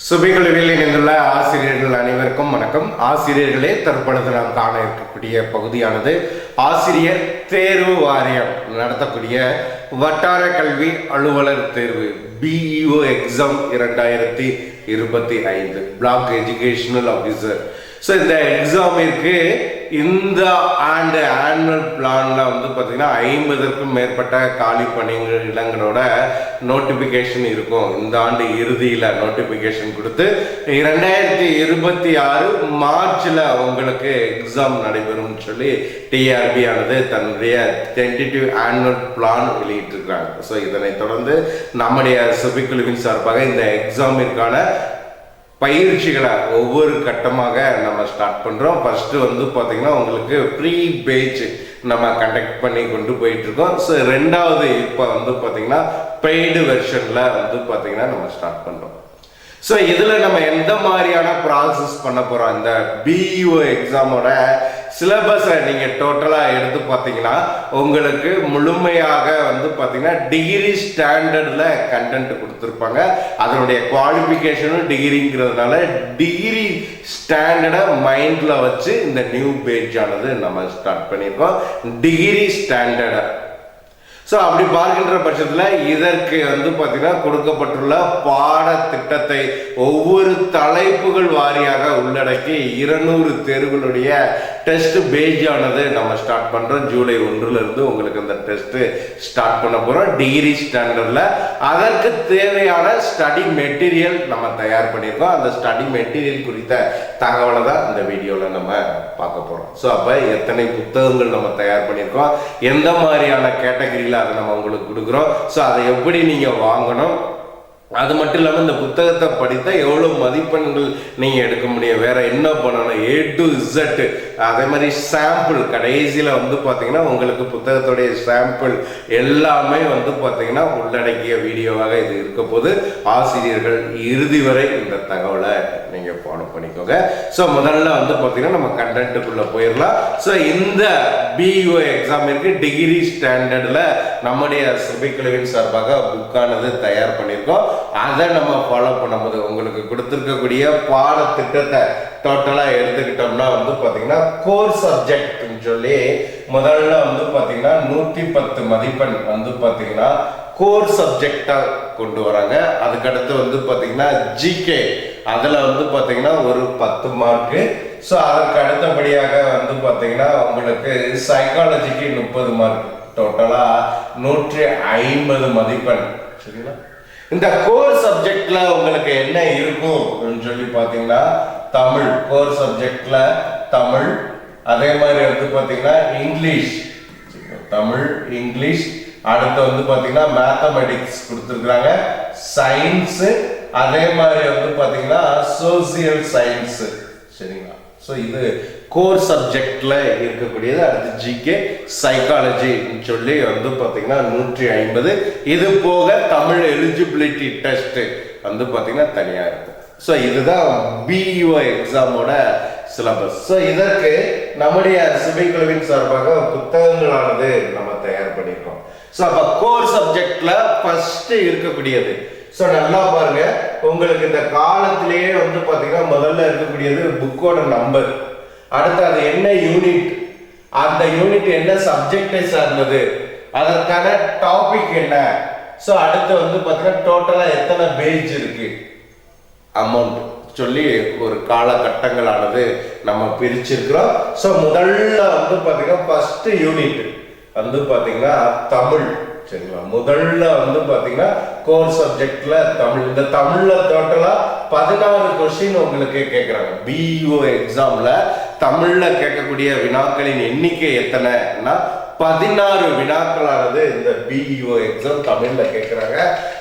சுபிகுழுவில் இணைந்துள்ள ஆசிரியர்கள் அனைவருக்கும் வணக்கம். ஆசிரியர்களே தற்பொழுது நாம் காண இருக்கக்கூடிய பகுதியானது ஆசிரியர் தேர்வு வாரியம் நடத்தக்கூடிய வட்டார கல்வி அலுவலர் தேர்வு பிஇஓ எக்ஸாம் இரண்டாயிரத்தி இருபத்தி ஐந்து. பிளாக் எஜுகேஷனல் ஆஃபீஸர் ஸோ இந்த எக்ஸாமிற்கு இந்த ஆண்டு ஆனுவல் பிளானில் வந்து பார்த்திங்கன்னா ஐம்பதற்கும் மேற்பட்ட காலி பணிகள் இடங்களோட நோட்டிஃபிகேஷன் இருக்கும். இந்த ஆண்டு இறுதியில் நோட்டிஃபிகேஷன் கொடுத்து இரண்டாயிரத்தி இருபத்தி ஆறு மார்ச்சில் உங்களுக்கு எக்ஸாம் நடைபெறும்னு சொல்லி டிஆர்பி ஆனது தன்னுடைய டென்டேட்டிவ் ஆனுவல் பிளான் வெளியிட்டிருக்காங்க. ஸோ இதனைத் தொடர்ந்து நம்முடைய சுபிக்குழுவின் சார்பாக இந்த எக்ஸாமிற்கான பயிற்சிகளை ஒவ்வொரு கட்டமாக நம்ம ஸ்டார்ட் பண்ணுறோம் ஃபஸ்ட்டு வந்து பார்த்தீங்கன்னா உங்களுக்கு ப்ரீ பேஜ் நம்ம கண்டக்ட் பண்ணி கொண்டு போயிட்டுருக்கோம். ஸோ ரெண்டாவது இப்போ வந்து பார்த்தீங்கன்னா பெய்டு வெர்ஷனில் வந்து பார்த்தீங்கன்னா நம்ம ஸ்டார்ட் பண்ணுறோம் ஸோ இதில் நம்ம எந்த மாதிரியான ப்ராசஸ் பண்ண போகிறோம் இந்த பிஇஓ எக்ஸாமோட சிலபஸை நீங்கள் டோட்டலாக எடுத்து பார்த்தீங்கன்னா உங்களுக்கு முழுமையாக வந்து பார்த்தீங்கன்னா டிகிரி ஸ்டாண்டர்டில் கண்டென்ட் கொடுத்துருப்பாங்க. அதனுடைய குவாலிஃபிகேஷனும் டிகிரிங்கிறதுனால டிகிரி ஸ்டாண்டர்டை மைண்டில் வச்சு இந்த நியூ பேஜ் ஆனது நம்ம ஸ்டார்ட் பண்ணியிருக்கோம். டிகிரி ஸ்டாண்டர்டை ஸோ அப்படி பார்க்கின்ற பட்சத்தில் இதற்கு வந்து பார்த்தீங்கன்னா கொடுக்கப்பட்டுள்ள பாடத்திட்டத்தை ஒவ்வொரு தலைப்புகள் வாரியாக உள்ளடக்கி இருநூறு தேர்வுகளுடைய டெஸ்ட் பேஜ் ஆனது நம்ம ஸ்டார்ட் பண்ணுறோம் ஜூலை ஒன்றுல இருந்து உங்களுக்கு அந்த டெஸ்ட் ஸ்டார்ட் பண்ண போகிறோம் டிகிரி ஸ்டாண்டர்டில் அதற்கு தேவையான ஸ்டடி மெட்டீரியல் நம்ம தயார் பண்ணியிருக்கோம். அந்த ஸ்டடி மெட்டீரியல் குறித்த தகவலை தான் இந்த வீடியோவில் நம்ம பார்க்க போகிறோம் ஸோ அப்போ எத்தனை புத்தகங்கள் நம்ம தயார் பண்ணியிருக்கோம்? எந்த மாதிரியான கேட்டகரியில் அதை நம்ம உங்களுக்கு கொடுக்குறோம்? ஸோ அதை எப்படி நீங்கள் வாங்கணும்? அது மட்டும் இல்லாமல் இந்த புத்தகத்தை படித்தா எவ்வளோ மதிப்பெண்கள் நீங்கள் எடுக்க முடியும்? வேற என்ன பண்ணணும்? ஏ டு இசட் அதே மாதிரி சாம்பிள் கடைசியில் வந்து பார்த்தீங்கன்னா உங்களுக்கு புத்தகத்துடைய சாம்பிள் எல்லாமே வந்து பார்த்தீங்கன்னா உள்ளடக்கிய வீடியோவாக இது இருக்க போது ஆசிரியர்கள் இறுதி வரை இந்த தகவலை ஃபாலோ ஸோ முதல்ல வந்து பார்த்தீங்கன்னா நம்ம கண்டென்ட்டுக்குள்ளே போயிடலாம் ஸோ இந்த பிஇஓ இருக்குது டிகிரி ஸ்டாண்டர்டில் நம்முடைய சுபைக்குழுவின் சார்பாக புக்கானது தயார் பண்ணியிருக்கோம். அதை நம்ம ஃபாலோ பண்ணும்போது உங்களுக்கு கொடுத்துருக்கக்கூடிய பாடத்திட்டத்தை டோட்டலாக எடுத்துக்கிட்டோம்னா வந்து பார்த்தீங்கன்னா கோர் சப்ஜெக்ட்னு சொல்லி முதல்ல வந்து பார்த்தீங்கன்னா நூற்றி பத்து மதிப்பெண் வந்து பார்த்தீங்கன்னா கோர் சப்ஜெக்டாக கொண்டு வராங்க. அதுக்கடுத்து வந்து பார்த்தீங்கன்னா ஜிகே அதில் வந்து பார்த்தீங்கன்னா ஒரு பத்து மார்க்கு ஸோ அதற்கு அடுத்தபடியாக வந்து பார்த்தீங்கன்னா உங்களுக்கு சைக்காலஜிக்கு முப்பது மார்க் டோட்டலாக நூற்றி ஐம்பது மதிப்பெண். சரிங்களா? இந்த கோர் சப்ஜெக்ட்ல உங்களுக்கு என்ன இருக்கும் சொல்லி பார்த்தீங்கன்னா தமிழ். கோர் சப்ஜெக்ட்ல தமிழ். அதே மாதிரி வந்து பார்த்தீங்கன்னா இங்கிலீஷ் தமிழ் இங்கிலீஷ் அடுத்து வந்து பார்த்தீங்கன்னா மேத்தமெட்டிக்ஸ் கொடுத்துருக்குறாங்க. சயின்ஸு அதே மாதிரி வந்து பார்த்தீங்கன்னா சோசியல் சயின்ஸ் சரிங்களா? ஸோ இது கோர் சப்ஜெக்டில் இருக்கக்கூடியது அடுத்து ஜிகே சைக்காலஜின்னு சொல்லி வந்து பார்த்தீங்கன்னா நூற்றி ஐம்பது. இது போக தமிழ் எலிஜிபிலிட்டி டெஸ்ட்டு வந்து பார்த்தீங்கன்னா தனியாக இருக்கும் ஸோ இதுதான் பிஇஓ எக்ஸாமோட சிலபஸ் ஸோ இதற்கு நம்முடைய சிவைக்குழுவின் சார்பாக புத்தகங்களானது நம்ம தயார் பண்ணியிருக்கோம். ஸோ அப்போ கோர் சப்ஜெக்டில் ஃபஸ்ட்டு இருக்கக்கூடியது ஸோ நல்லா பாருங்க. உங்களுக்கு இந்த காலத்திலேயே வந்து பார்த்தீங்கன்னா முதல்ல இருக்கக்கூடியது புக்கோட நம்பர் அடுத்து அது என்ன யூனிட் அந்த யூனிட் என்ன சப்ஜெக்டை சார்ந்தது? அதற்கான டாபிக் என்ன? ஸோ அடுத்து வந்து பார்த்தீங்கன்னா டோட்டலாக எத்தனை பேஜ் இருக்கு? அமௌண்ட் சொல்லி ஒரு காலகட்டங்களானது நம்ம பிரிச்சிருக்கிறோம். ஸோ முதல்ல வந்து பார்த்தீங்கன்னா ஃபஸ்ட்டு யூனிட் வந்து பார்த்தீங்கன்னா தமிழ். சரிங்களா? முதல்ல வந்து பார்த்தீங்கன்னா கோர் சப்ஜெக்ட்ல தமிழ் இந்த தமிழ்ல டோட்டலா பதினாறு கொஸ்டின் உங்களுக்கு கேட்குறாங்க பிஇஓ எக்ஸாம்ல தமிழ்ல கேட்கக்கூடிய வினாக்களின் எண்ணிக்கை எத்தனைன்னா பதினாறு வினாக்களானது இந்த பிஇஓ எக்ஸாம் தமிழ்ல கேட்குறாங்க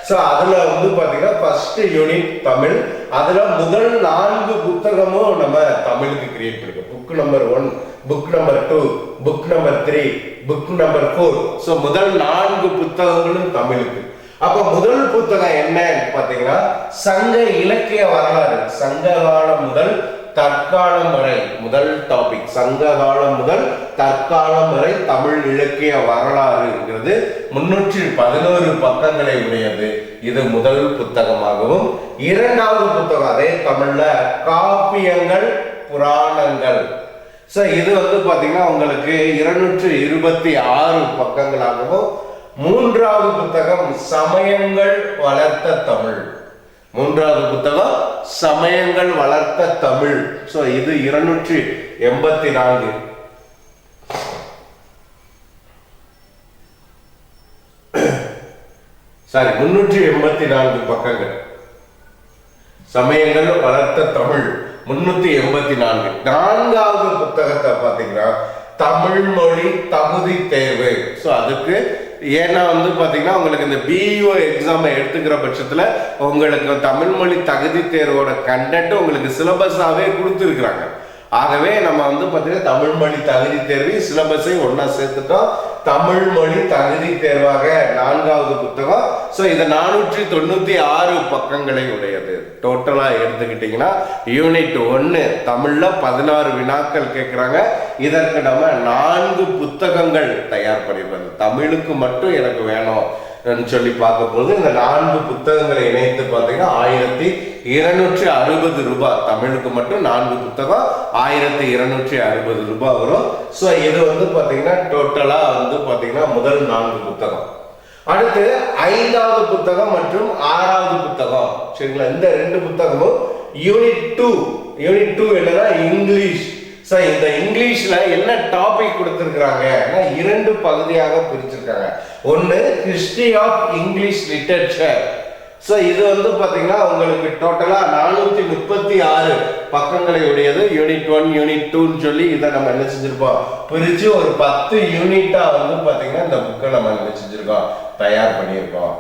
ஸோ அதுல வந்து பாத்தீங்கன்னா ஃபர்ஸ்ட் யூனிட் தமிழ் அதுல முதல் நான்கு புத்தகமும் நம்ம தமிழுக்கு கிரியேட் பண்ணிருக்கோம் book number one book number two book number three book number four so முதல் நான்கு புத்தகங்களும் தமிழுக்கு. அப்ப முதல் புத்தகம் என்ன பாத்தீங்கன்னா சங்க இலக்கிய வரலாறு. சங்க காலம் முதல் தற்காலம் வரை முதல் டாபிக் சங்க காலம் முதல் தற்காலம் வரை தமிழ் இலக்கிய வரலாறுங்கிறது முன்னூற்றி பதினோரு பக்கங்களை உடையது. இது முதல் புத்தகமாகவும் இரண்டாவது புத்தகம் அதே தமிழ்ல காப்பியங்கள் புராணங்கள். ஸோ இது வந்து பார்த்திங்கன்னா உங்களுக்கு இருநூற்று இருபத்தி ஆறு பக்கங்களாகவும் மூன்றாவது புத்தகம் சமயங்கள் வளர்த்த தமிழ். மூன்றாவது புத்தகம் சமயங்கள் வளர்த்த தமிழ். ஸோ இது இருநூற்றி எண்பத்தி நான்கு சாரி முன்னூற்றி எண்பத்தி நான்கு பக்கங்கள். சமயங்கள் வளர்த்த தமிழ். முன்னூத்தி எண்பத்தி நான்கு. நான்காவது புத்தகத்தை பாத்தீங்கன்னா தமிழ் மொழி தகுதி தேர்வு. ஸோ அதுக்கு ஏன்னா வந்து பாத்தீங்கன்னா உங்களுக்கு இந்த பிஇஓ எக்ஸாமை எடுத்துக்கிற பட்சத்துல உங்களுக்கு தமிழ் மொழி தகுதி தேர்வோட கண்டென்ட் உங்களுக்கு சிலபஸாவே கொடுத்துருக்குறாங்க. ஆகவே நம்ம வந்து பார்த்தீங்கன்னா தமிழ் மொழி தகுதி தேர்வு சிலபஸை ஒன்றா சேர்த்துட்டோம். தமிழ் மொழி தகுதி தேர்வாக நான்காவது புத்தகம். ஸோ இது நானூற்றி தொண்ணூற்றி ஆறு பக்கங்களை உடையது. டோட்டலாக எடுத்துக்கிட்டிங்கன்னா யூனிட் ஒன்று தமிழில் பதினாறு வினாக்கள் கேட்குறாங்க. இதற்கு நம்ம நான்கு புத்தகங்கள் தயார் பண்ணியிருப்பது தமிழுக்கு மட்டும் எனக்கு வேணும் சொல்லி பார்க்கும்போது இந்த நான்கு புத்தகங்களை இணைத்து பார்த்தீங்கன்னா ஆயிரத்தி இருநூற்றி அறுபது ரூபாய் தமிழுக்கு மட்டும் நான்கு புத்தகம் ஆயிரத்தி இருநூற்றி அறுபது ரூபாய் வரும். ஸோ இது வந்து பார்த்தீங்கன்னா டோட்டலாக வந்து பார்த்தீங்கன்னா முதல் நான்கு புத்தகம். அடுத்து ஐந்தாவது புத்தகம் மற்றும் ஆறாவது புத்தகம். சரிங்களா? இந்த ரெண்டு புத்தகமும் யூனிட் டூ யூனிட் டூ என்னன்னா இங்கிலீஷ் ஸோ இந்த இங்கிலீஷ்ல என்ன டாபிக் கொடுத்துருக்குறாங்க? இரண்டு பகுதியாக பிரிச்சிருக்காங்க. ஒன்று history of English literature so இது வந்து பார்த்தீங்கன்னா உங்களுக்கு டோட்டலாக நானூற்றி முப்பத்தி ஆறு பக்கங்களை உடையது யூனிட் ஒன் யூனிட் டூன்னு சொல்லி இதை நம்ம என்ன செஞ்சுருப்போம் பிரித்து ஒரு பத்து யூனிட்டாக வந்து பார்த்தீங்கன்னா இந்த புக்கை நம்ம என்ன செஞ்சுருக்கோம்? தயார் பண்ணியிருக்கோம்.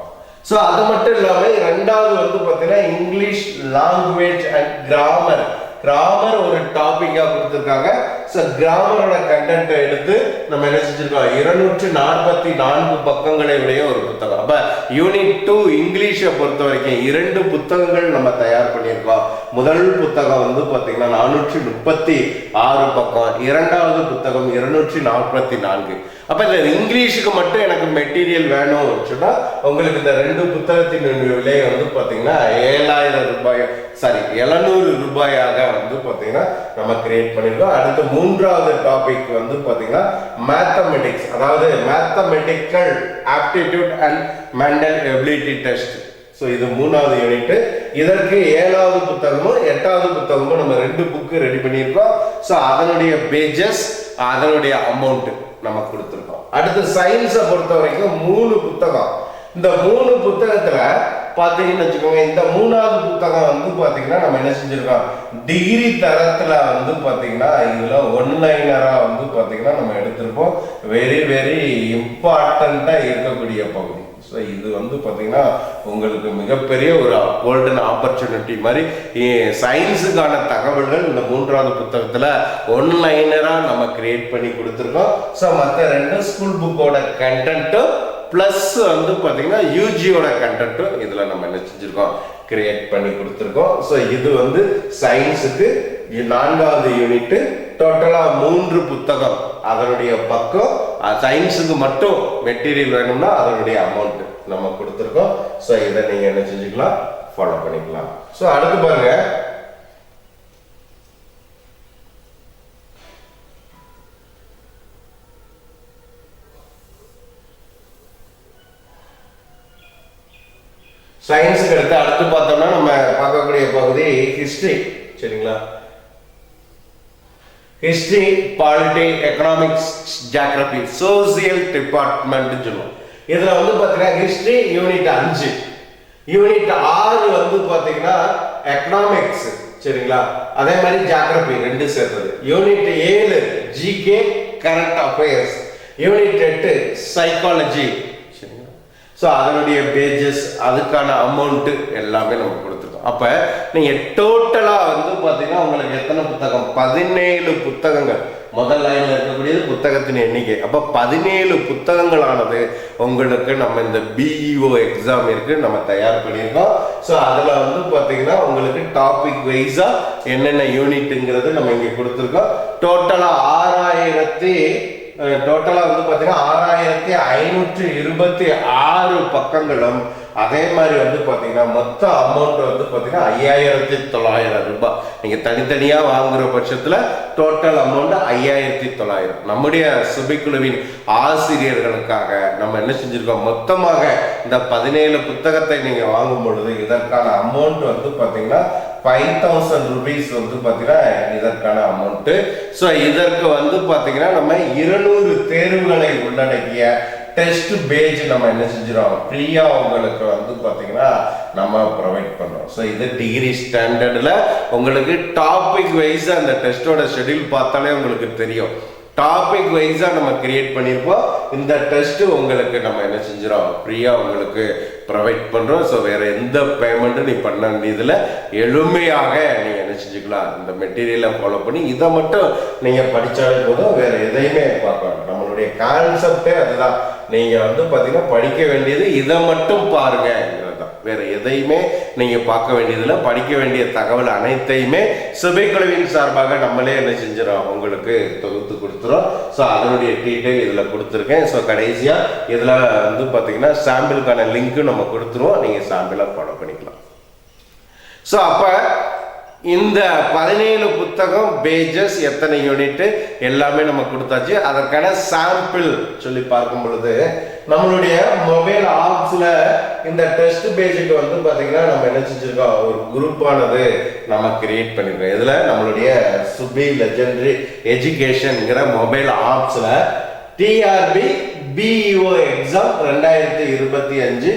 ஸோ அது மட்டும் இல்லாமல் ரெண்டாவது வந்து பார்த்தீங்கன்னா English language and grammar grammar ஒரு டாபிக்கா கொடுத்துருக்காங்க. ஸோ கிராமரோட கண்டென்ட்டை எடுத்து நம்ம என்ன செஞ்சிருக்கோம் இருநூற்றி நாற்பத்தி நான்கு பக்கங்களை உடைய ஒரு புத்தகம். அப்ப யூனிட் டூ இங்கிலீஷை பொறுத்த வரைக்கும் இரண்டு புத்தகங்கள் நம்ம தயார் பண்ணியிருக்கோம். முதல் புத்தகம் வந்து பார்த்தீங்கன்னா நானூற்றி முப்பத்தி ஆறு பக்கம். இரண்டாவது புத்தகம் இருநூற்றி நாற்பத்தி நான்கு. அப்போ இந்த இங்கிலீஷுக்கு மட்டும் எனக்கு மெட்டீரியல் வேணும் சொன்னால் உங்களுக்கு இந்த ரெண்டு புத்தகத்தின் விலை வந்து பார்த்தீங்கன்னா ஏழாயிரம் ரூபாய் சாரி எழுநூறு ரூபாயாக வந்து பார்த்தீங்கன்னா நம்ம கிரியேட் பண்ணியிருக்கோம் அடுத்து மூன்றாவது டாபிக் வந்து பார்த்தீங்கன்னா மேத்தமெட்டிக்ஸ் அதாவது mathematical aptitude and mental ability test so இது மூணாவது யூனிட்டு இதற்கு ஏழாவது புத்தகமும் எட்டாவது புத்தகமும் நம்ம ரெண்டு புக்கு ரெடி பண்ணியிருக்கோம். ஸோ அதனுடைய பேஜஸ் அதனுடைய அமௌண்ட்டு நம்ம கொடுத்துருக்கோம். அடுத்து சயின்ஸை பொறுத்த வரைக்கும் மூணு புத்தகம். இந்த மூணு புத்தகத்துல பார்த்தீங்கன்னு வச்சுக்கோங்க இந்த மூணாவது புத்தகம் வந்து பார்த்தீங்கன்னா நம்ம என்ன செஞ்சுருக்கோம்? டிகிரி தரத்தில் வந்து பார்த்தீங்கன்னா இதில் ஒன்லைனராக வந்து பார்த்தீங்கன்னா நம்ம எடுத்திருப்போம். வெரி வெரி இம்பார்ட்டண்ட்டாக இருக்கக்கூடிய பகுதி. ஸோ இது வந்து பார்த்தீங்கன்னா உங்களுக்கு மிகப்பெரிய ஒரு கோல்டன் ஆப்பர்ச்சுனிட்டி மாதிரி சயின்ஸுக்கான தகவல்கள் இந்த மூன்றாவது புத்தகத்தில் ஒன்லைனராக நம்ம கிரியேட் பண்ணி கொடுத்துருக்கோம். ஸோ மற்ற ரெண்டு ஸ்கூல் புக்கோட கண்டென்ட்டும் ப்ளஸ் வந்து பார்த்தீங்கன்னா யூஜியோட கண்டென்ட்டும் இதில் நம்ம என்ன செஞ்சுருக்கோம்? கிரியேட் பண்ணி கொடுத்துருக்கோம். ஸோ இது வந்து சயின்ஸுக்கு நான்காவது யூனிட்டு டோட்டலாக மூன்று புத்தகம். அதனுடைய பக்கம் சயின்ஸுக்கு மட்டும் மெட்டீரியல் வேணும்னா அதனுடைய அமௌண்ட் நம்ம கொடுத்துருக்கோம். ஸோ இதை நீங்கள் என்ன செஞ்சுக்கலாம்? ஃபாலோ பண்ணிக்கலாம். ஸோ அடுத்து பாருங்க. சயின்ஸுக்கு அடுத்து அடுத்து பார்த்தோம்னா நம்ம பார்க்கக்கூடிய பகுதி ஹிஸ்ட்ரி சரிங்களா? History polity economics geography social department சொல்லுவோம். இதுல வந்து பாத்தீங்கன்னா ஹிஸ்டரி யூனிட் அஞ்சு. யூனிட் ஆறு வந்து பாத்தீங்கன்னா எக்கனாமிக்ஸ் சரிங்களா? அதே மாதிரி ஜாகிரபி ரெண்டு சேர்ந்தது. யூனிட் ஏழு ஜிகே கரண்ட் அஃபேர்ஸ் யூனிட் எட்டு சைக்காலஜி சரிங்களா? ஸோ அதனுடைய பேஜஸ் அதுக்கான அமௌண்ட்டு எல்லாமே நம்ம கொடுத்துருக்கோம். அப்போ நீங்கள் டோட்டலாக வந்து பார்த்தீங்கன்னா உங்களுக்கு எத்தனை புத்தகம்? பதினேழு புத்தகங்கள். முதல் லைனில் இருக்கக்கூடியது புத்தகத்தின் எண்ணிக்கை. அப்போ பதினேழு புத்தகங்களானது உங்களுக்கு நம்ம இந்த பிஇஓ எக்ஸாம் இருக்கு நம்ம தயார் பண்ணியிருக்கோம். ஸோ அதில் வந்து பார்த்தீங்கன்னா உங்களுக்கு டாபிக் வைஸாக என்னென்ன யூனிட்டுங்கிறது நம்ம இங்கே கொடுத்துருக்கோம். டோட்டலாக ஆறாயிரத்தி டோட்டலாக வந்து பார்த்தீங்கன்னா ஆறாயிரத்தி ஐநூற்றி இருபத்தி ஆறு பக்கங்களும் அதே மாதிரி வந்து பார்த்தீங்கன்னா மொத்த அமௌண்ட் வந்து பார்த்தீங்கன்னா ஐயாயிரத்தி தொள்ளாயிரம் ரூபாய். நீங்கள் தனித்தனியாக வாங்குற பட்சத்தில் டோட்டல் அமௌண்ட் ஐயாயிரத்தி தொள்ளாயிரம். நம்முடைய சுபிக்குழுவின் ஆசிரியர்களுக்காக நம்ம என்ன செஞ்சுருக்கோம்? மொத்தமாக இந்த பதினேழு புத்தகத்தை நீங்கள் வாங்கும் பொழுது இதற்கான அமௌண்ட் வந்து பார்த்தீங்கன்னா ஃபைவ் தௌசண்ட் ருபீஸ் வந்து பார்த்தீங்கன்னா இதற்கான அமௌண்ட்டு ஸோ இதற்கு வந்து பார்த்தீங்கன்னா நம்ம இருநூறு தேர்வுகளை உள்ளடக்கிய டெஸ்ட் பேஜ் நம்ம என்ன செஞ்சிடும் ஃப்ரீயாக உங்களுக்கு வந்து பார்த்தீங்கன்னா நம்ம ப்ரொவைட் பண்ணுறோம் ஸோ இது டிகிரி ஸ்டாண்டர்டில் உங்களுக்கு டாபிக் வைஸ் அந்த டெஸ்ட்டோட ஷெட்யூல் பார்த்தாலே உங்களுக்கு தெரியும். டாபிக் வைஸாக நம்ம கிரியேட் பண்ணியிருப்போம் இந்த டெஸ்ட் உங்களுக்கு நம்ம என்ன செஞ்சிடும் ஃப்ரீயாக உங்களுக்கு ப்ரொவைட் பண்ணுறோம் ஸோ வேற எந்த பேமெண்ட்டும் நீ பண்ண வேண்டியதில் எளிமையாக நீங்கள் என்ன செஞ்சுக்கலாம்? இந்த மெட்டீரியலை ஃபாலோ பண்ணி இதை மட்டும் நீங்கள் படித்தாலே போதும். வேற எதையுமே பார்க்கலாம் நம்மளுடைய கான்செப்டே அதுதான். நீங்கள் வந்து பார்த்தீங்கன்னா படிக்க வேண்டியது இதை மட்டும் பாருங்கிறது தான் வேற எதையுமே நீங்க பார்க்க வேண்டியதில்ல. படிக்க வேண்டிய தகவல் அனைத்தையுமே சபைக்குழுவின் சார்பாக நம்மளே என்ன செஞ்சிடும் உங்களுக்கு தொகுத்து கொடுத்துரும் ஸோ அதனுடைய டீட்டெயில் இதில் கொடுத்துருக்கேன். ஸோ கடைசியா இதில் வந்து பார்த்தீங்கன்னா சாம்பிளுக்கான லிங்க்கும் நம்ம கொடுத்துருவோம். நீங்க சாம்பிளாக ஃபாலோ பண்ணிக்கலாம். ஸோ அப்போ இந்த பதினேழு புத்தகம் பேஜஸ் எத்தனை யூனிட் எல்லாமே நம்ம கொடுத்தாச்சு. அதற்கான சாம்பிள் சொல்லி பார்க்கும் பொழுது நம்மளுடைய மொபைல் ஆப்ஸ்ல இந்த டெஸ்ட் பேஜுக்கு வந்து பாத்தீங்கன்னா நம்ம என்ன செஞ்சிருக்கோம்? ஒரு குரூப்பானது நம்ம கிரியேட் பண்ணிருக்கோம். இதுல நம்மளுடைய சுபி லெஜெண்டரி எஜுகேஷன்ங்கிற மொபைல் ஆப்ஸ்ல டிஆர்பி பிஇஓ எக்ஸாம் ரெண்டாயிரத்தி இருபத்தி அஞ்சு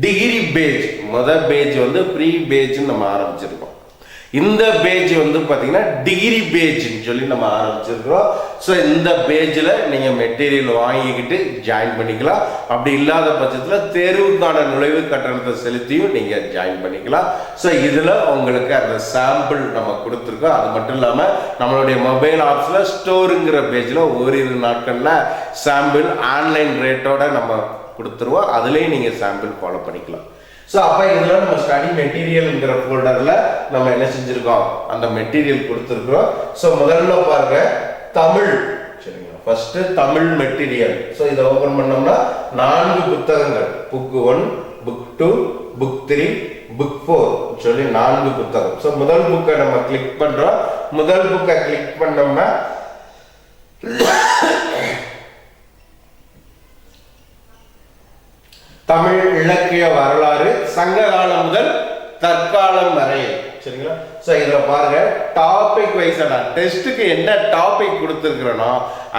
டிகிரி பேஜ் முதல் பேஜ் வந்து ப்ரீ பேஜ்னு நம்ம ஆரம்பிச்சிருக்கோம். இந்த பேஜ் வந்து பார்த்தீங்கன்னா டிகிரி பேஜ்னு சொல்லி நம்ம ஆரம்பிச்சிருக்கிறோம். ஸோ இந்த பேஜில் நீங்கள் மெட்டீரியல் வாங்கிக்கிட்டு ஜாயின் பண்ணிக்கலாம். அப்படி இல்லாத பட்சத்தில் தேர்வுக்கான நுழைவு கட்டணத்தை செலுத்தியும் நீங்கள் ஜாயின் பண்ணிக்கலாம். ஸோ இதில் உங்களுக்கு அந்த சாம்பிள் நம்ம கொடுத்துருக்கோம். அது மட்டும் இல்லாமல் நம்மளுடைய மொபைல் ஆப்ஸில் ஸ்டோருங்கிற பேஜில் ஓரிரு நாட்களில் சாம்பிள் ஆன்லைன் ரேட்டோட நம்ம கொடுத்துருவோம். அதுலேயும் நீங்கள் சாம்பிள் ஃபாலோ பண்ணிக்கலாம். ஸோ அப்போ இதில் நம்ம ஸ்டடி மெட்டீரியல்ங்கிற ஃபோல்டரில் நம்ம என்ன செஞ்சுருக்கோம்? அந்த மெட்டீரியல் கொடுத்துருக்குறோம். ஸோ முதல்ல பாருங்க தமிழ். சரிங்களா? ஃபர்ஸ்ட் தமிழ் மெட்டீரியல் ஸோ இதை ஓப்பன் பண்ணோம்னா நான்கு புத்தகங்கள். Book one book two book three book four சொல்லி நான்கு புத்தகம். ஸோ முதல் புக்கை நம்ம கிளிக் பண்ணுறோம் முதல் புக்கை கிளிக் பண்ணோம்னா தமிழ் இலக்கிய வரலாறு சங்க காலம் முதல் தற்காலம் வரை. சரிங்களா? ஸோ இதில் பாருங்க டாபிக் வைஸாக நான் டெஸ்ட்டுக்கு என்ன டாபிக் கொடுத்துருக்குறேனோ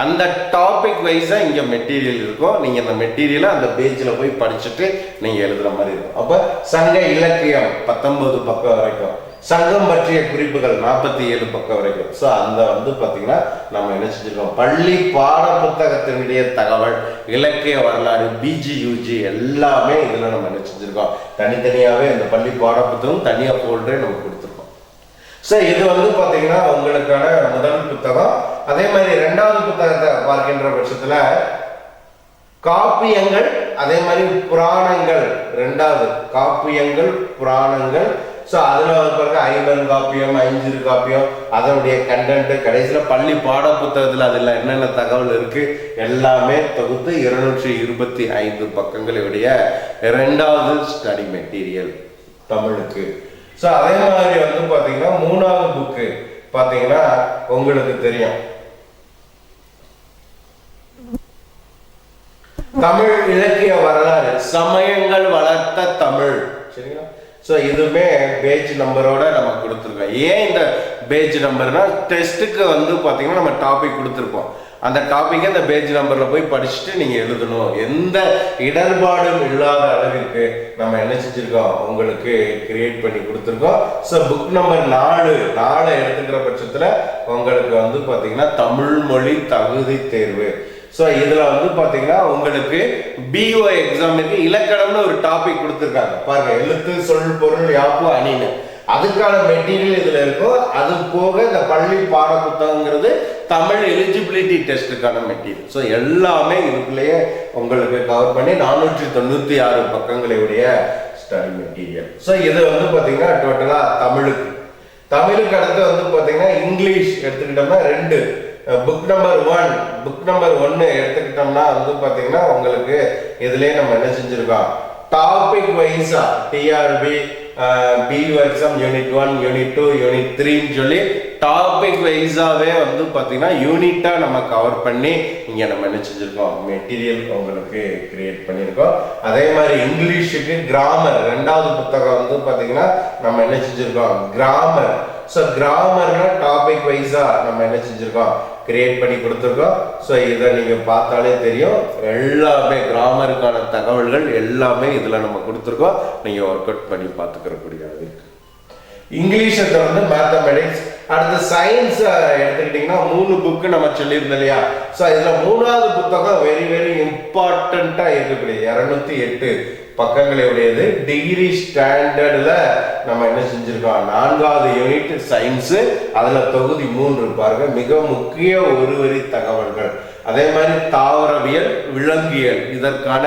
அந்த டாபிக் வைஸாக இங்கே மெட்டீரியல் இருக்கும். நீங்கள் அந்த மெட்டீரியலை அந்த பேஜில் போய் படிச்சுட்டு நீங்கள் எழுதுகிற மாதிரி இருக்கும். அப்போ சங்க இலக்கியம் பத்தொன்பது பக்கம் வரைக்கும். சங்கம் பற்றிய குறிப்புகள் நாற்பத்தி ஏழு பக்கம் வரைக்கும். ஸோ அந்த வந்து பார்த்தீங்கன்னா நம்ம என்ன செஞ்சிருக்கோம்? பள்ளி பாட புத்தகத்தினுடைய தகவல் இலக்கிய வரலாறு பிஜி யூஜி எல்லாமே இதில் நம்ம என்ன செஞ்சுருக்கோம்? தனித்தனியாகவே இந்த பள்ளி பாட புத்தகம் தனியாக போல்டே நம்ம கொடுத்துருக்கோம். ஸோ இது வந்து பார்த்தீங்கன்னா உங்களுக்கான முதல் புத்தகம். அதே மாதிரி ரெண்டாவது புத்தகத்தை பார்க்கின்ற பட்சத்தில் காப்பியங்கள் அதே மாதிரி புராணங்கள் ரெண்டாவது காப்பியங்கள் புராணங்கள் ஸோ அதில் வந்து பாருங்க ஐம்பது காப்பியம் ஐஞ்சிறு காப்பியம் அதனுடைய கண்டென்ட் கடைசியில் பள்ளி பாட புத்தகத்தில் அதில் என்னென்ன தகவல் இருக்கு எல்லாமே தொகுத்து இருநூற்றி இருபத்தி ஐந்து பக்கங்களுடைய இரண்டாவது ஸ்டடி மெட்டீரியல் தமிழுக்கு. ஸோ அதே மாதிரி வந்து பார்த்தீங்கன்னா மூணாவது புக்கு பார்த்தீங்கன்னா உங்களுக்கு தெரியும். தமிழ் இலக்கிய வரலாறு சமயங்கள் வளர்த்த தமிழ். ஸோ இதுவுமே பேஜ் நம்பரோட நம்ம கொடுத்துருக்கோம். ஏன் இந்த பேஜ் நம்பர்னா டெஸ்ட்டுக்கு வந்து பார்த்தீங்கன்னா நம்ம டாபிக் கொடுத்துருப்போம். அந்த டாப்பிக்கை அந்த பேஜ் நம்பரில் போய் படிச்சுட்டு நீங்கள் எழுதணும். எந்த இடர்பாடும் இல்லாத அளவிற்கு நம்ம என்ன செஞ்சுருக்கோம்? உங்களுக்கு கிரியேட் பண்ணி கொடுத்துருக்கோம். ஸோ புக் நம்பர் நாலு நாலு எடுத்துக்கிற பட்சத்தில் உங்களுக்கு வந்து பார்த்தீங்கன்னா தமிழ் மொழி தகுதி தேர்வு. ஸோ இதில் வந்து பார்த்தீங்கன்னா உங்களுக்கு பிஓ எக்ஸாமுக்கு இலக்கணம்னு ஒரு டாபிக் கொடுத்துருக்காங்க. பாருங்க எழுத்து சொல் பொருள் யாப்பு அணின்னு. அதுக்கான மெட்டீரியல் இதில் இருக்கும் அது போக இந்த பள்ளி பாட புத்தகங்கிறது தமிழ் எலிஜிபிலிட்டி டெஸ்ட்டுக்கான மெட்டீரியல் ஸோ எல்லாமே இதுக்குள்ளேயே உங்களுக்கு கவர் பண்ணி நானூற்றி தொண்ணூற்றி ஆறு பக்கங்களுடைய ஸ்டடி மெட்டீரியல் ஸோ இது வந்து பார்த்தீங்கன்னா டோட்டலாக தமிழுக்கு. தமிழுக்கு அடுத்து வந்து பார்த்தீங்கன்னா இங்கிலீஷ் எடுத்துக்கிட்டோம்னா ரெண்டு. Book number one book number ஒன்று எடுத்துக்கிட்டோம்னா வந்து பார்த்தீங்கன்னா உங்களுக்கு இதுலேயே நம்ம என்ன செஞ்சுருக்கோம்? Topic வைஸா TRB PU exam unit one unit two unit த்ரீன்னு சொல்லி டாபிக் வைஸாவே வந்து பார்த்தீங்கன்னா யூனிட்டா நம்ம கவர் பண்ணி இங்க நம்ம என்ன செஞ்சிருக்கோம்? மெட்டீரியல் உங்களுக்கு கிரியேட் பண்ணியிருக்கோம் அதே மாதிரி இங்கிலீஷுக்கு கிராமர் ரெண்டாவது புத்தகம் வந்து பார்த்தீங்கன்னா நம்ம என்ன செஞ்சிருக்கோம்? கிராமர் ஸோ கிராமர்னா டாபிக் வைஸாக நம்ம என்ன செஞ்சுருக்கோம்? கிரியேட் பண்ணி கொடுத்துருக்கோம். ஸோ இதை நீங்கள் பார்த்தாலே தெரியும். எல்லாமே கிராமருக்கான தகவல்கள் எல்லாமே இதில் நம்ம கொடுத்துருக்கோம். நீங்கள் ஒர்க் அவுட் பண்ணி பார்த்துக்கிறக்கூடியது இங்கிலீஷை தொடர்ந்து மேத்தமெட்டிக்ஸ் அடுத்து சயின்ஸ் எடுத்துக்கிட்டிங்கன்னா மூணு புக்கு நம்ம சொல்லியிருந்தோம் இல்லையா? ஸோ இதில் மூணாவது புத்தகம் வெரி வெரி இம்பார்ட்டண்ட்டாக இருக்கக்கூடிய இரநூத்தி எட்டு. பக்கங்களை உடையது டிகிரி ஸ்டாண்டர்டில் நம்ம என்ன செஞ்சுருக்கோம்? நான்காவது யூனிட் சயின்ஸு அதில் தொகுதி மூன்று பாருங்க. மிக முக்கிய ஒரு வரி தகவல்கள். அதே மாதிரி தாவரவியல் விலங்கியல் இதற்கான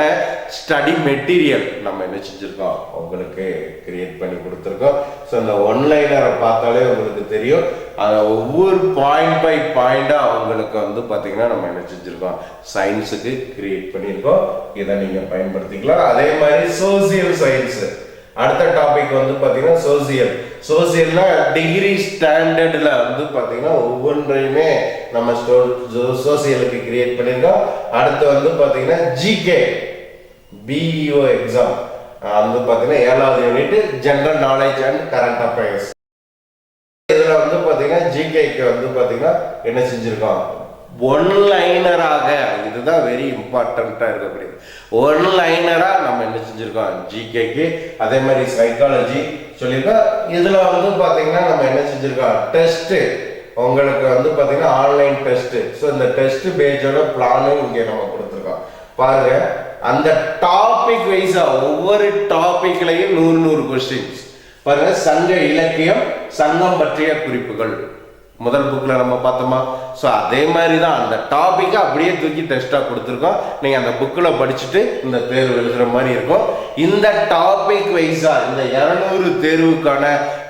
ஸ்டடி மெட்டீரியல் நம்ம என்ன செஞ்சுருக்கோம்? உங்களுக்கு கிரியேட் பண்ணி கொடுத்துருக்கோம். ஸோ இந்த ஒன்லைனரை பார்த்தாலே உங்களுக்கு தெரியும். அது ஒவ்வொரு பாயிண்ட் பை பாயிண்டாக அவங்களுக்கு வந்து பார்த்தீங்கன்னா நம்ம என்ன செஞ்சுருக்கோம்? சயின்ஸுக்கு கிரியேட் பண்ணியிருக்கோம். இதை நீங்கள் பயன்படுத்திக்கலாம். அதே மாதிரி சோசியல் சயின்ஸு அடுத்த டாபிக் வந்து பார்த்தீங்கன்னா சோசியல் சோசியல்னா டிகிரி ஸ்டாண்டர்டில் வந்து பார்த்தீங்கன்னா ஒவ்வொன்றையுமே நம்ம சோசியலுக்கு கிரியேட் பண்ணியிருக்கோம். அடுத்து வந்து பார்த்தீங்கன்னா ஜிகே பிஇஓ எக்ஸாம் வந்து பார்த்தீங்கன்னா ஏழாவது unit general knowledge and current affairs இதில் வந்து பார்த்தீங்கன்னா ஜிகேக்கு வந்து பார்த்தீங்கன்னா என்ன செஞ்சுருக்கோம்? ஒன் லைனராக இதுதான் வெரி இம்பார்ட்டண்ட்டாக இருக்கக்கூடியது ஒன் லைனராக நம்ம என்ன செஞ்சுருக்கோம்? ஜிகேக்கு அதே மாதிரி சைக்காலஜி சொல்லியிருக்கோம். இதில் வந்து பார்த்தீங்கன்னா நம்ம என்ன செஞ்சுருக்கோம்? டெஸ்ட்டு உங்களுக்கு வந்து பார்த்தீங்கன்னா ஆன்லைன் டெஸ்ட்டு ஸோ இந்த டெஸ்ட் பேஜோட பிளானும் இங்கே நம்ம கொடுத்துருக்கோம். பாருங்க அந்த டாபிக் வைஸா ஒவ்வொரு டாபிக்லையும் நூறு நூறு கொஸ்டின்ஸ் பாருங்க சங்க இலக்கியம் சங்கம் பற்றிய குறிப்புகள். முதல் புக்கில் நம்ம பார்த்தோமா? ஸோ அதே மாதிரி தான் அந்த டாப்பிக்கை அப்படியே தூக்கி டெஸ்ட்டாக கொடுத்துருக்கோம். நீங்கள் அந்த புக்கில் படிச்சுட்டு இந்த தேர்வு எழுதுகிற மாதிரி இருக்கும். இந்த டாபிக் வைஸாக இந்த இரநூறு தேர்வுக்கான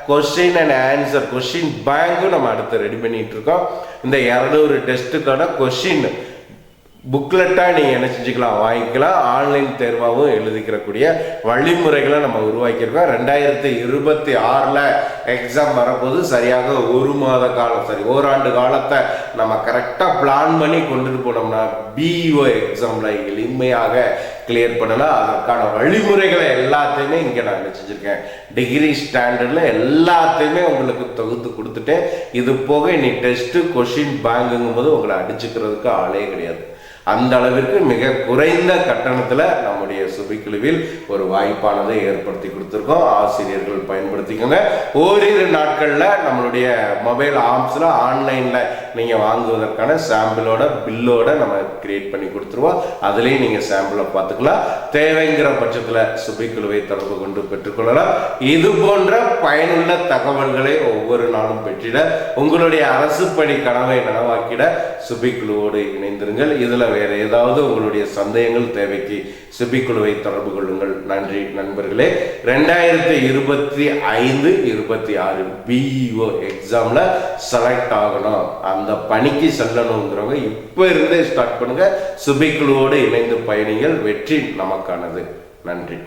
கொஷின் அண்ட் ஆன்சர் கொஷின் பேங்க்கும் நம்ம அடுத்து ரெடி பண்ணிகிட்டு இருக்கோம். இந்த இரநூறு டெஸ்ட்டுக்கான கொஷின் புக்லெட்டாக நீங்கள் என்ன செஞ்சுக்கலாம்? வாங்கிக்கலாம். ஆன்லைன் தேர்வாகவும் எழுதிக்கிறக்கூடிய வழிமுறைகளை நம்ம உருவாக்கியிருக்கோம். ரெண்டாயிரத்தி இருபத்தி ஆறில் எக்ஸாம் வரப்போது சரியாக ஒரு மாத காலம் சரி ஓராண்டு காலத்தை நம்ம கரெக்டாக பிளான் பண்ணி கொண்டுட்டு போனோம்னா பிஇஓ எக்ஸாமில் எளிமையாக கிளியர் பண்ணலாம். அதற்கான வழிமுறைகளை எல்லாத்தையுமே இங்கே நான் என்ன செஞ்சுருக்கேன். டிகிரி ஸ்டாண்டர்டில் எல்லாத்தையுமே உங்களுக்கு தொகுத்து கொடுத்துட்டேன். இது போக நீ டெஸ்ட்டு கொஷின் பேங்குங்கும் போது உங்களை அடிச்சுக்கிறதுக்கு ஆளே கிடையாது. அந்த அளவிற்கு மிக குறைந்த கட்டணத்தில் நம்முடைய சுபிக்குழுவில் ஒரு வாய்ப்பானதை ஏற்படுத்தி கொடுத்துருக்கோம். ஆசிரியர்கள் பயன்படுத்திக்கோங்க. ஓரிரு நாட்களில் நம்மளுடைய மொபைல் ஆப்ஸில் ஆன்லைனில் நீங்கள் வாங்குவதற்கான சாம்பிளோட பில்லோட நம்ம கிரியேட் பண்ணி கொடுத்துருவோம். அதுலேயும் நீங்கள் சாம்பிளை பார்த்துக்கலாம். தேவைங்கிற பட்சத்தில் சுபிக்குழுவை தொடர்பு கொண்டு பெற்றுக்கொள்ளலாம். இது போன்ற பயனுள்ள தகவல்களை ஒவ்வொரு நாளும் பெற்றிட உங்களுடைய அரசு பணி கனவை நனவாக்கிட சுபிக்குழுவோடு இணைந்திருங்கள். இதில் வேறு ஏதாவது உங்களுடைய சந்தேகங்கள் தேவைக்கு சுபிக்குழுவை தொடர்பு கொள்ளுங்கள். நன்றி நண்பர்களே. ரெண்டாயிரத்தி இருபத்தி ஐந்து இருபத்தி ஆறு பிஇஓ எக்ஸாம்ல செலக்ட் ஆகணும். அந்த பணிக்கு செல்லணுங்கிறவங்க இப்போ இருந்தே ஸ்டார்ட் பண்ணுங்க. சுபிக்குழுவோடு இணைந்து பயணிகள் வெற்றி நமக்கானது. நன்றி.